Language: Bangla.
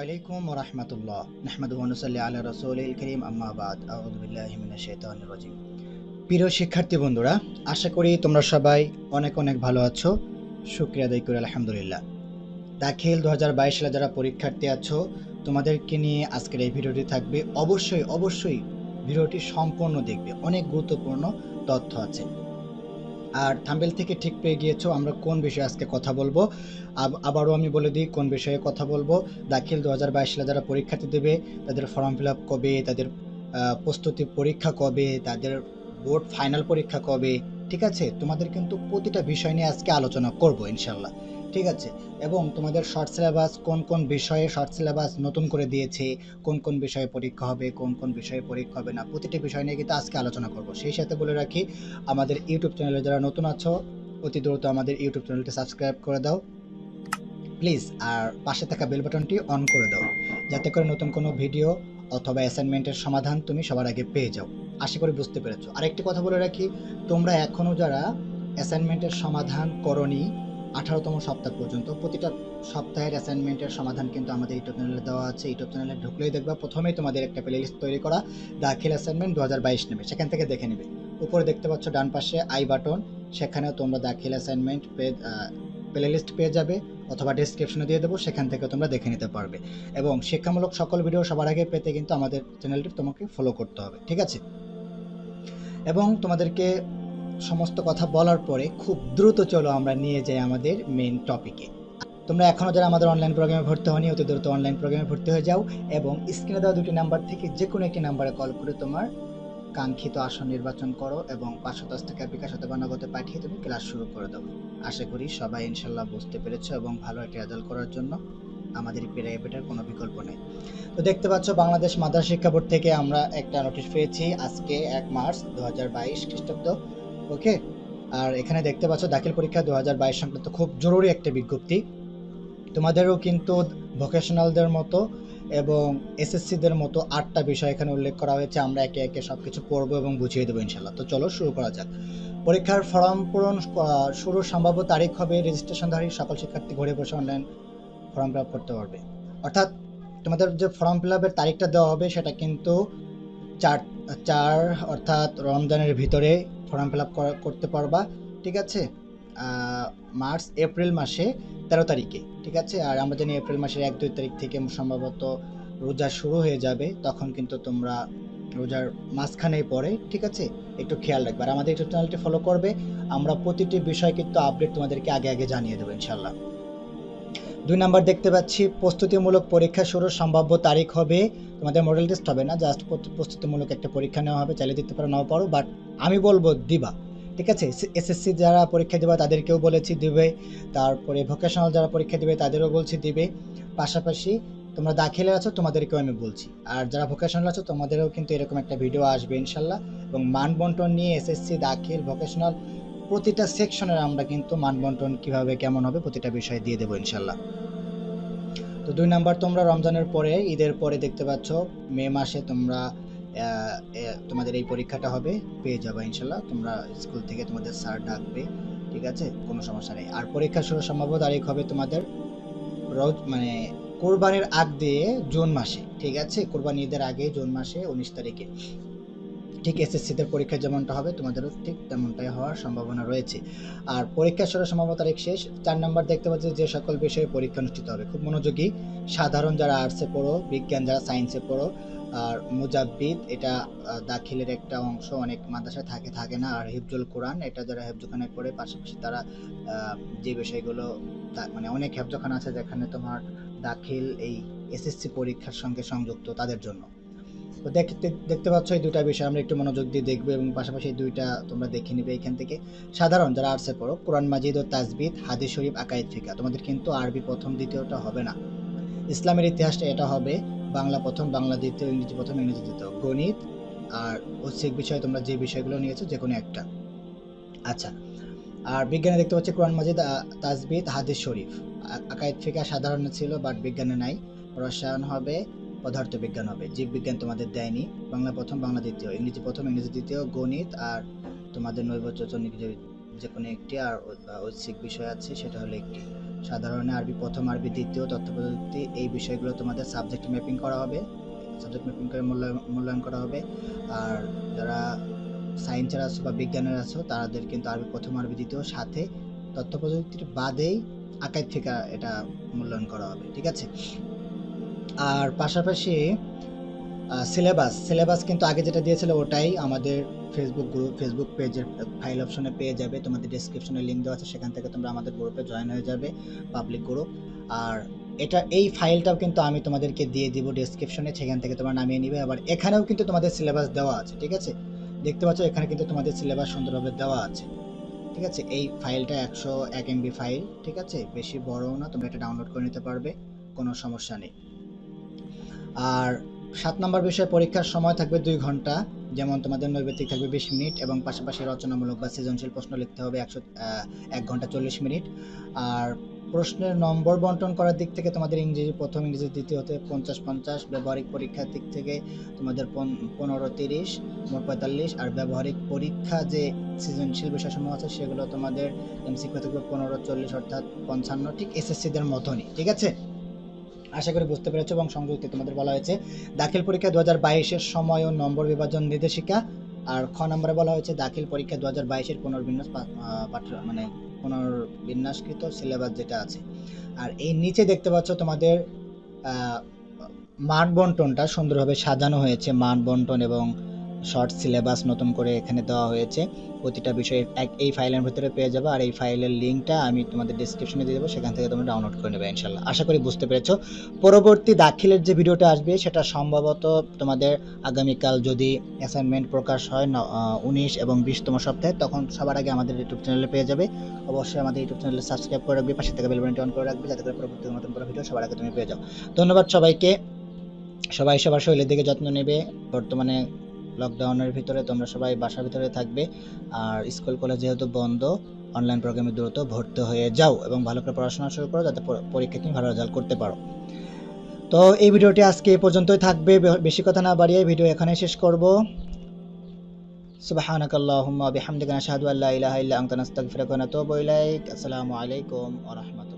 আলাইকুম রহমতুল্লাহ। নাহমাদু ওয়ানুসাল্লি আলা রাসূলিল করিম, আম্মা বাদ। আউযু বিল্লাহি মিনাশ শাইতানির প্রিয় শিক্ষার্থী বন্ধুরা, আশা করি তোমরা সবাই অনেক অনেক ভালো আছো। শুকরিয়া আদায় করি, আলহামদুলিল্লাহ। দাখিল দু সালে যারা পরীক্ষার্থী আছো, তোমাদেরকে নিয়ে আজকের এই ভিডিওটি থাকবে। অবশ্যই অবশ্যই ভিডিওটি সম্পূর্ণ দেখবে। অনেক গুরুত্বপূর্ণ তথ্য আছে। আর থাম্বেল থেকে ঠিক পেয়ে গিয়েছো, আমরা কোন বিষয়ে আজকে কথা বলব? আবারও আমি বলে দিই, কোন বিষয়ে কথা বলব? দাখিল দু হাজার বাইশ সালে যারা পরীক্ষার্থী দেবে, তাদের ফর্ম ফিল আপ কবে? তাদের প্রস্তুতি পরীক্ষা কবে? তাদের বোর্ড ফাইনাল পরীক্ষা কবে? ঠিক আছে? তোমাদের কিন্তু প্রতিটা বিষয় নিয়ে আজকে আলোচনা করব ইনশাল্লাহ ঠিক আছে? এবং তোমাদের শর্ট সিলেবাস কোন কোন বিষয়ে শর্ট সিলেবাস নতুন করে দিয়েছে? কোন কোন বিষয়ে পরীক্ষা হবে? কোন কোন বিষয়ে পরীক্ষা হবে না? প্রতিটি বিষয় নিয়ে কিন্তু আজকে আলোচনা করব। সেই সাথে বলে রাখি, আমাদের ইউটিউব চ্যানেলে যারা নতুন আছো, অতি দ্রুত আমাদের ইউটিউব চ্যানেলটি সাবস্ক্রাইব করে দাও। প্লিজ আর পাশে থাকা বেল বাটনটি অন করে দাও। যাতে করে নতুন কোনো ভিডিও অথবা অ্যাসাইনমেন্টের সমাধান তুমি সবার আগে পেয়ে যাও। আশা করি বুঝতে পেরেছ। আরেকটি কথা বলে রাখি, তোমরা এখনও যারা অ্যাসাইনমেন্টের সমাধান করনি আঠারোতম সপ্তাহ পর্যন্ত প্রতিটা সপ্তাহের অ্যাসাইনমেন্টের সমাধান কিন্তু আমাদের ইউটিউব চ্যানেলে দেওয়া আছে। ইউটিউব চ্যানেলে ঢুকলেই দেখবা প্রথমেই তোমাদের একটা প্লে লিস্ট তৈরি করা, দাখিল অ্যাসাইনমেন্ট দু হাজার বাইশ নেবে। সেখান থেকে দেখে নেবে। উপরে দেখতে পাচ্ছ ডান পাশে আই বাটন, সেখানেও তোমরা দাখিল অ্যাসাইনমেন্ট পেয়ে প্লে লিস্ট পেয়ে যাবে অথবা ডিসক্রিপশনে দিয়ে দেবো, সেখান থেকে তোমরা দেখে নিতে পারবে। এবং শিক্ষামূলক সকল ভিডিও সবার আগে পেতে কিন্তু আমাদের চ্যানেলটি তোমাকে ফলো করতে হবে, ঠিক আছে? এবং তোমাদেরকে সমস্ত কথা বলার পরে খুব দ্রুত চলো আমরা নিয়ে যাই আমাদের মেইন টপিকে তোমরা এখনও যারা আমাদের অনলাইন প্রোগ্রামে ভর্তি হয়নি অতি দ্রুত অনলাইন প্রোগ্রামে ভর্তি হয়ে যাও এবং স্ক্রিনে দেওয়া দুটি নাম্বার থেকে যে কোনো একটি নাম্বারে কল করে তোমার কাঙ্ক্ষিত আসন নির্বাচন করো এবং পাঁচশো দশ টাকা বিকাশ অথবা নগদে পাঠিয়ে তুমি ক্লাস শুরু করে দাও। আশা করি সবাই ইনশাল্লাহ বুঝতে পেরেছ এবং ভালো একটা রেজাল্ট করার জন্য আমাদের প্রাইভেটের কোনো বিকল্প নেই। তো দেখতে পাচ্ছ বাংলাদেশ মাদ্রাসা শিক্ষা বোর্ড থেকে আমরা একটা নোটিশ পেয়েছি, আজকে এক মার্চ দু হাজার বাইশ খ্রিস্টাব্দ। ওকে? আর এখানে দেখতে পাচ্ছ, দাখিল পরীক্ষা দু হাজার বাইশ সংক্রান্ত খুব জরুরি একটা বিজ্ঞপ্তি। তোমাদেরও কিন্তু ভোকেশনালদের মতো এবং এসএসসিদের মতো আটটা বিষয় এখানে উল্লেখ করা হয়েছে। আমরা একে একে সব কিছু পড়ব এবং বুঝিয়ে দেবো ইনশাল্লাহ তো চলো শুরু করা যাক। পরীক্ষার ফর্ম পূরণ শুরুর সম্ভাব্য তারিখ হবে রেজিস্ট্রেশনধারী সকল শিক্ষার্থী ঘরে বসে অনলাইন ফর্ম ফিল করতে পারবে। অর্থাৎ তোমাদের যে ফর্ম ফিল আপের তারিখটা দেওয়া হবে সেটা কিন্তু চার চার অর্থাৎ রমজানের ভিতরে ফর্ম ফিল আপ করতে পারবা, ঠিক আছে? মার্চ এপ্রিল মাসে তেরো তারিখে, ঠিক আছে? আর আমরা জানি এপ্রিল মাসের এক, দুই তারিখ থেকে সম্ভবত রোজা শুরু হয়ে যাবে, তখন কিন্তু তোমরা রোজার মাঝখানেই পড়ে, ঠিক আছে? একটু খেয়াল রাখবে। আর আমাদের ইউটিউব চ্যানেলটি ফলো করবে, আমরা প্রতিটি বিষয় কিন্তু আপডেট তোমাদেরকে আগে আগে জানিয়ে দেবো ইনশাল্লাহ দুই নাম্বার দেখতে পাচ্ছি, প্রস্তুতিমূলক পরীক্ষা শুরুর সম্ভাব্য তারিখ হবে, তোমাদের মডেল টেস্ট হবে না জাস্ট প্রস্তুতিমূলক একটা পরীক্ষা নেওয়া হবে চালিয়ে দিতে পারো, নাও পারো বাট আমি বলব দিবা, ঠিক আছে? এসএসসি যারা পরীক্ষা দেবে, তাদেরকেও বলেছি দিবে, তারপরে ভোকেশনাল যারা পরীক্ষা দিবে, তাদেরও বলছি দিবে, পাশাপাশি তোমরা দাখিলে আছো, তোমাদেরকেও আমি বলছি, আর যারা ভোকেশনাল আছো, তোমাদেরও কিন্তু এরকম একটা ভিডিও আসবে, ইনশাল্লাহ, এবং মান বন্টন নিয়ে এসএসসি, দাখিল ভোকেশনাল প্রতিটা সেকশনের আমরা কিন্তু মান বন্টন কীভাবে কেমন হবে প্রতিটা বিষয় দিয়ে দেবো ইনশাল্লাহ। তো দুই নাম্বার, তোমরা রমজানের পরে, ঈদের পরে দেখতে পাচ্ছ, মে মাসে তোমরা তোমাদের এই পরীক্ষাটা হবে, পেয়ে যাবে ইনশাল্লাহ। তোমরা স্কুল থেকে তোমাদের স্যার ডাকবে, ঠিক আছে? কোনো সমস্যা নেই। আর পরীক্ষা শুরু সম্ভাব্য তারিখ হবে তোমাদের রোজ মানে কোরবানির আগ দিয়ে জুন মাসে, ঠিক আছে? কোরবানি ঈদের আগে জুন মাসে, উনিশ তারিখে। ঠিক এসএসসিদের পরীক্ষা যেমনটা হবে, তোমাদেরও ঠিক তেমনটাই হওয়ার সম্ভাবনা রয়েছে। আর পরীক্ষা শুরুর সম্ভাব্য তারিখ শেষ, চার নাম্বার দেখতে পাচ্ছি যে সকল বিষয়ে পরীক্ষা অনুষ্ঠিত হবে। খুব মনোযোগী। সাধারণ যারা আর্টসে পড়ো, বিজ্ঞান যারা সায়েন্সে পড়ো, আর মুজাব্বিদ, এটা দাখিলের একটা অংশ অনেক মাদ্রাসায় থাকে থাকে না। আর হিফজুল কোরআন, এটা যারা হেফজখানে পড়ে, পাশাপাশি তারা যে বিষয়গুলো মানে অনেক হেফজখানা আছে যেখানে তোমার দাখিল এই এসএসসি পরীক্ষার সঙ্গে সংযুক্ত তাদের জন্য। তো দেখতে দেখতে পাচ্ছ এই দুটা বিষয়, আমরা একটু মনোযোগ দিয়ে দেখব এবং পাশাপাশি এই দুইটা তোমরা দেখে নিবে এখান থেকে। সাধারণ যারা আর্টসে পড়ো, কোরআন মাজিদ ও তাজবিদ হাদিস শরীফ আকাইদ ফিকা, তোমাদের কিন্তু আরবি প্রথম, দ্বিতীয়টা হবে না। ইসলামের ইতিহাসটা এটা হবে, বাংলা প্রথম, বাংলা দ্বিতীয়, ইংরেজি প্রথম, ইংরেজি দ্বিতীয়। গণিত আর ঐচ্ছিক বিষয় তোমরা যে বিষয়গুলো নিয়েছো, যে কোনো একটা। আচ্ছা আর বিজ্ঞানে দেখতে পাচ্ছি কোরআন মাজিদ তাজবিদ হাদিস শরীফ। আ- আকাইদ ফিকা সাধারণ ছিল, বাট বিজ্ঞানে নাই। রসায়ন হবে পদার্থ বিজ্ঞান হবে। জীববিজ্ঞান তোমাদের দেয়নি। বাংলা প্রথম, বাংলা দ্বিতীয়। ইংরেজি প্রথম, ইংরেজি দ্বিতীয়, গণিত আর তোমাদের নৈবচন যে কোনো একটি আর ঐচ্ছিক বিষয় আছে, সেটা হলো একটি। সাধারণ আরবি, প্রথম আরবি, দ্বিতীয় তথ্য প্রযুক্তি, এই বিষয়গুলো তোমাদের সাবজেক্ট ম্যাপিং করা হবে। সাবজেক্ট ম্যাপিং করে মূল্যায়ন মূল্যায়ন করা হবে। আর যারা সায়েন্সের আছো বা বিজ্ঞানের আছো, তাদের কিন্তু আরবি, প্রথম আরবি, দ্বিতীয় সাথে তথ্য প্রযুক্তির বাদেই আকার থেকে এটা মূল্যায়ন করা হবে। ঠিক আছে? আর পাশাপাশি সিলেবাস সিলেবাস কিন্তু আগে যেটা দিয়েছিল ওটাই আমাদের ফেসবুক গ্রুপ ফেসবুক পেজের ফাইল অপশনে পেয়ে যাবে। তোমাদের ডিসক্রিপশনে লিঙ্ক দেওয়া আছে, সেখান থেকে তোমরা আমাদের গ্রুপে জয়েন হয়ে যাবে পাবলিক গ্রুপ আর এটা, এই ফাইলটাও কিন্তু আমি তোমাদেরকে দিয়ে দিব ডিসক্রিপশনে সেখান থেকে তোমরা নামিয়ে নিবে। আবার এখানেও কিন্তু তোমাদের সিলেবাস দেওয়া আছে, ঠিক আছে? দেখতে পাচ্ছ, এখানে কিন্তু তোমাদের সিলেবাস সুন্দরভাবে দেওয়া আছে, ঠিক আছে? এই ফাইলটা একশো এক এমবি ফাইল ঠিক আছে? বেশি বড়ও না, তোমরা এটা ডাউনলোড করে নিতে পারবে, কোনো সমস্যা নেই। আর সাত নম্বর বিষয় পরীক্ষার সময় থাকবে দুই ঘণ্টা, যেমন তোমাদের নৈবেদিক থাকবে বিশ মিনিট এবং পাশাপাশি রচনামূলক বা সৃজনশীল প্রশ্ন লিখতে হবে একশো এক ঘণ্টা চল্লিশ মিনিট। আর প্রশ্নের নম্বর বন্টন করার দিক থেকে তোমাদের ইংরেজি, প্রথম ইংরেজি, দ্বিতীয় হতে পঞ্চাশ পঞ্চাশ, ব্যবহারিক পরীক্ষার দিক থেকে তোমাদের পনেরো তিরিশ, মোট পঁয়তাল্লিশ, আর ব্যবহারিক পরীক্ষা যে সৃজনশীল বিষয়সমূহ আছে সেগুলো তোমাদের এমসিকিউ থাকবে পনেরো, চল্লিশ অর্থাৎ পঞ্চান্ন, ঠিক এসএসসিদের মতনই, ঠিক আছে? আশা করি বুঝতে পেরেছ এবং সংযুক্তি তোমাদের বলা হয়েছে। দাখিল পরীক্ষা দু হাজার বাইশের সময় ও নম্বর বিভাজন নির্দেশিকা। আর খ নম্বরে বলা হয়েছে, দাখিল পরীক্ষা দু হাজার বাইশের পুনর্বিন্যাস পাঠ মানে পুনর্বিন্যাসকৃত সিলেবাস যেটা আছে। আর এই নিচে দেখতে পাচ্ছ তোমাদের মান বন্টনটা সুন্দরভাবে সাজানো হয়েছে মান বন্টন এবং শর্ট সিলেবাস নতুন করে এখানে দেওয়া হয়েছে। প্রতিটা বিষয় এক- এই ফাইলের ভিতরে পেয়ে যাবে। আর এই ফাইলের লিঙ্কটা আমি তোমাদের ডিসক্রিপশনে দিয়ে দেবো। সেখান থেকে তোমরা ডাউনলোড করে নেবে ইনশাল্লাহ আশা করি বুঝতে পেরেছ। পরবর্তী দাখিলের যে ভিডিওটা আসবে, সেটা সম্ভবত তোমাদের আগামীকাল যদি অ্যাসাইনমেন্ট প্রকাশ হয় উনিশ এবং বিশতম সপ্তাহে, তখন সবার আগে আমাদের ইউটিউব চ্যানেলে পেয়ে যাবে। অবশ্যই আমাদের ইউটিউব চ্যানেলে সাবস্ক্রাইব করে রাখবে, পাশে থেকে বেল বাটনটি অন করে রাখবে, যাতে করে পরবর্তী নতুন কোনো ভিডিও সবার আগে তুমি পেয়ে যাও। ধন্যবাদ সবাইকে। সবাই সবার শরীরের দিকে যত্ন নেবে। বর্তমানে লকডাউনের ভিতরে তোমরা সবাই বাসার ভিতরে থাকবে আর স্কুল কলেজ যেহেতু বন্ধ অনলাইন প্রোগ্রামে দ্রুত ভর্তি হয়ে যাও এবং ভালো করে পড়াশোনা শুরু করো যাতে প- পরীক্ষায় তুমি ভালো রেজাল্ট করতে পারো তো এই ভিডিওটি আজকে এই পর্যন্তই থাকবে বে- বেশি কথা না বাড়িয়ে ভিডিও এখানে শেষ করব سبحانك اللهم وبحمدك نشهد أن لا إله إلا أنت نستغفرك ونتوب إليك السلام عليكم ورحمة